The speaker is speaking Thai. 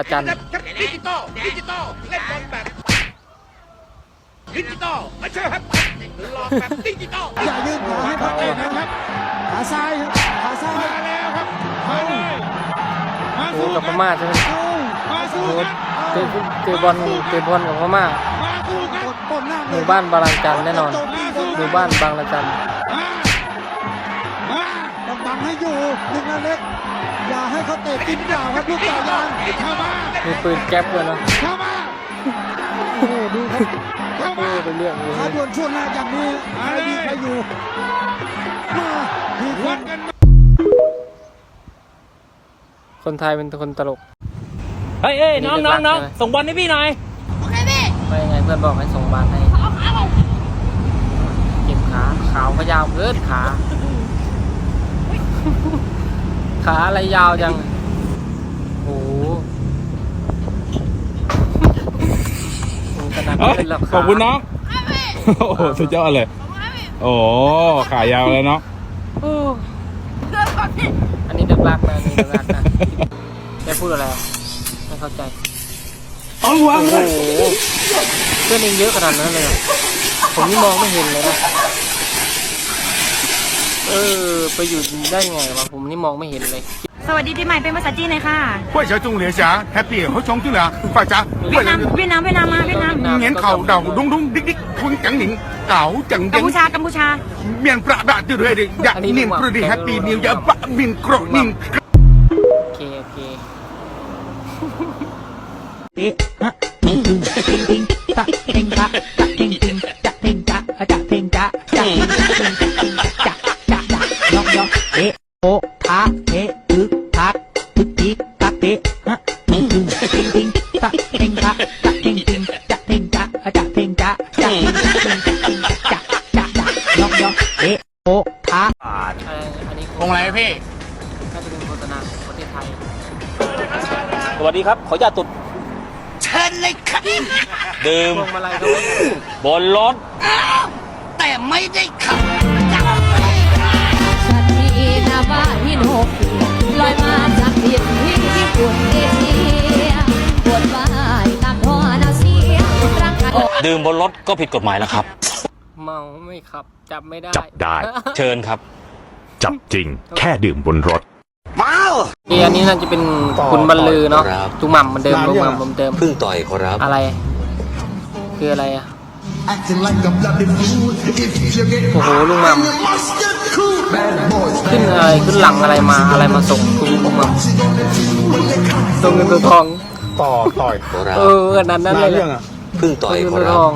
อาจารย์ครับดิจิตอลดิจิตอลเล่นบอลแบบดิจิตอลไม่ใช่ครับหลอกแบบดิจิตอลอย่ายืนขาให้พักเองนะครับขาซ้ายครับขาซ้ายมาแล้วครับเข้าโอ้กับพม่าใช่ไหมเข้ามาสู้โอ้ครับเตะเตะบอลเตะบอลกับพม่ามาสู้ครักบดก้มหน้าหมู่บ้านบางระจันแน่นอนหมู่บ้านบางระจัน ให้อยู่ลูกนั้นเล็ก อย่าให้เขาเตะกินเปล่าครับลูกต่อยางเข้ามามีปืนแก๊ปด้วยนะเข้ามาโอ้โหดูครับเข้าโอ้มาเป็นเรื่องเลยขาดวนช่วงหน้าอย่างนี้ใครดีใครอยู่มาดีควันดกันคนไทยเป็นคนตลก เฮ้ยเอ้ยน้องนี่น้องเรื่องน้องรักใช่ไหมส่งบอลให้พี่หน่อยไปยังไงเพื่อนบอกให้ส่งบาสให้เก็บขาขาวก็ยาวเกินขา ขาอะไรยาวจัง โอ้โหโอ้ขนาดนั้นเลยเหรอขอบคุณน้องโอ้โหสุดยอดเลย โอ้ขายาวเลยเนาะโอ้อันนี้เดือกรักนะอันนี้เดือกรักนะแกพูดอะไรอะไม่เข้าใจ เอาวางโอ้โหเพื่อนเองเยอะขนาดนั้นเลยเหรอผมนี่มองไม่เห็นเลยนะ เออ ไปอยู่ได้ไงวะผมนี่มองไม่เห็นเลย สวัสดีปีใหม่เป็นภาษาจีนเลยค่ะก๋วยเตี๋จงเหลียจ๋าแฮปปี้เขาชงจุงเหลียก๋จ๋าเวีวยดนามเวียดนามเวียดนามมาเวียดนามเงียนเข่าเดาดุ้งดุ้งดิ๊กดิ๊กคุนจังหนิงเก๋าจังเด็เกัมพูชากัมพูชา เมียนประดาติเรื่อยดิอยากนิ่มพรดีแฮปปี้นิวอยาบะมินกรอกนิ่ง โอเค โอเค อทาเอะตึทักตึกจิกตักเตะฮะติงติงติงติงตะเพ่งตะตะเพ่งติงจะเพ่งจะจะเพ่งจะจะเพ่งติงจะจะจะยอกยอกเอะโอทาอันนี้วงอะไรพี่น่าจะเป็นโฆษณาประเทศไทยสวัสดีครับ ขออนุญาตตุดเชิญเลยครับดื่มบนรถแต่ไม่ได้ขับ ดื่มบนรถก็ผิดกฎหมายแล้วครับ เมาไม่ขับ จับไม่ได้จับได้ เชิญครับ จับจริง แค่ดื่มบนรถ เออันนี้น่าจะเป็นคุณบรรลือเนาะจุงหม่ำเหมือนเดิมจุงหม่ำเหมือนเดิมพึ่งต่อยขอรับ อะไร คืออะไรอะโอ้โหลุงหม่ำขึ้นอะไรขึ้นหลังอะไรมาอะไรมาส่งคุณลุงหม่ำตัวเงินตัวทองขอรับ เออขนาดนั้นเลยเหรอ พึ่งต่อยพอรับอง